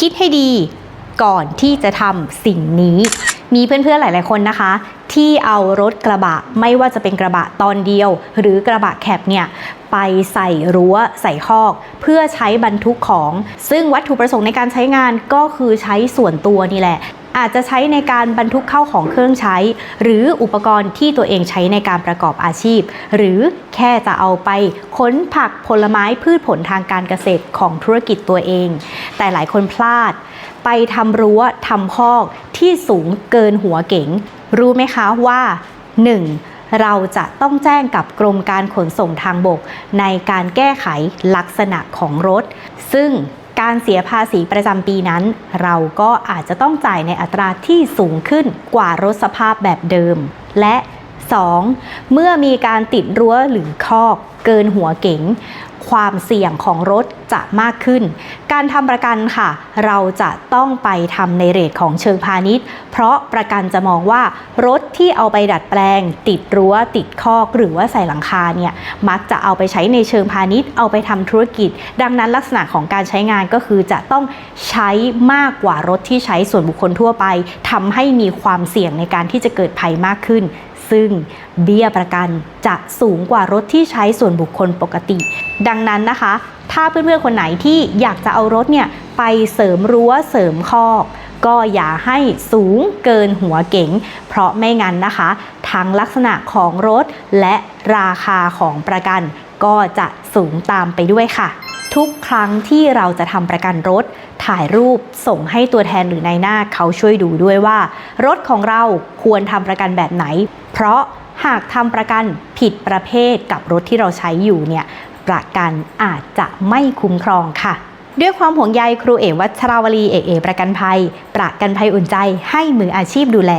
คิดให้ดีก่อนที่จะทำสิ่งนี้ มีเพื่อนๆหลาย ๆคนนะคะ ที่เอารถกระบะไม่ว่าจะเป็นกระบะตอนเดียว หรือกระบะแคบเนี่ยไปใส่รั้วใส่คอก เพื่อใช้บรรทุกของ ซึ่งวัตถุประสงค์ในการใช้งานก็คือใช้ส่วนตัวนี่แหละ อาจจะใช้ในการบรรทุกเข้าของเครื่องใช้ หรืออุปกรณ์ที่ตัวเองใช้ในการประกอบอาชีพ หรือแค่จะเอาไปค้นผักผลไม้พืชผลทางการเกษตรของธุรกิจตัวเอง แต่หลายคนพลาด ไปทำรั้วทำคอกที่สูงเกินหัวเก๋ง รู้ไหมคะว่า 1. เราจะต้องแจ้งกับกรมการขนส่งทางบก ในการแก้ไขลักษณะของรถ ซึ่ง การเสียภาษีประจำปีนั้น เราก็อาจจะต้องจ่ายในอัตราที่สูงขึ้นกว่ารถสภาพแบบเดิม และ 2. เมื่อมีการติดรั้วหรือคอกเกินหัวเก๋งความเสี่ยงของรถจะมากขึ้น การทำประกันค่ะ เราจะต้องไปทำในเรทของเชิงพาณิชย์ เพราะประกันจะมองว่ารถที่เอาไปดัดแปลง ติดรั้ว ติดคอกหรือว่าใส่หลังคาเนี่ยมักจะเอาไปใช้ในเชิงพาณิชย์ เอาไปทำธุรกิจ ดังนั้นลักษณะของการใช้งานก็คือจะต้องใช้มากกว่ารถที่ใช้ส่วนบุคคลทั่วไปทำให้มีความเสี่ยงในการที่จะเกิดภัยมากขึ้น ซึ่งเบี้ยประกันจะสูงกว่ารถที่ใช้ส่วนบุคคลปกติ ดังนั้นนะคะ ถ้าเพื่อนๆคนไหนที่อยากจะเอารถเนี่ยไปเสริมรั้วเสริมคอก ก็อย่าให้สูงเกินหัวเก๋ง เพราะไม่งั้นนะคะ ทั้งลักษณะของรถและราคาของประกัน ก็จะสูงตามไปด้วยค่ะ ทุกครั้งที่เราจะทำประกันรถ ถ่ายรูปส่งให้ตัวแทนหรือนายหน้าเขาช่วยดูด้วยว่า รถของเราควรทำประกันแบบไหน เพราะหากทำประกันผิดประเภทกับรถที่เราใช้อยู่เนี่ยประกันอาจจะไม่คุ้มครองค่ะ ด้วยความห่วงใยครูเอกวัชราวลีเอกเอกประกันภัย ประกันภัยอุ่นใจให้มืออาชีพดูแล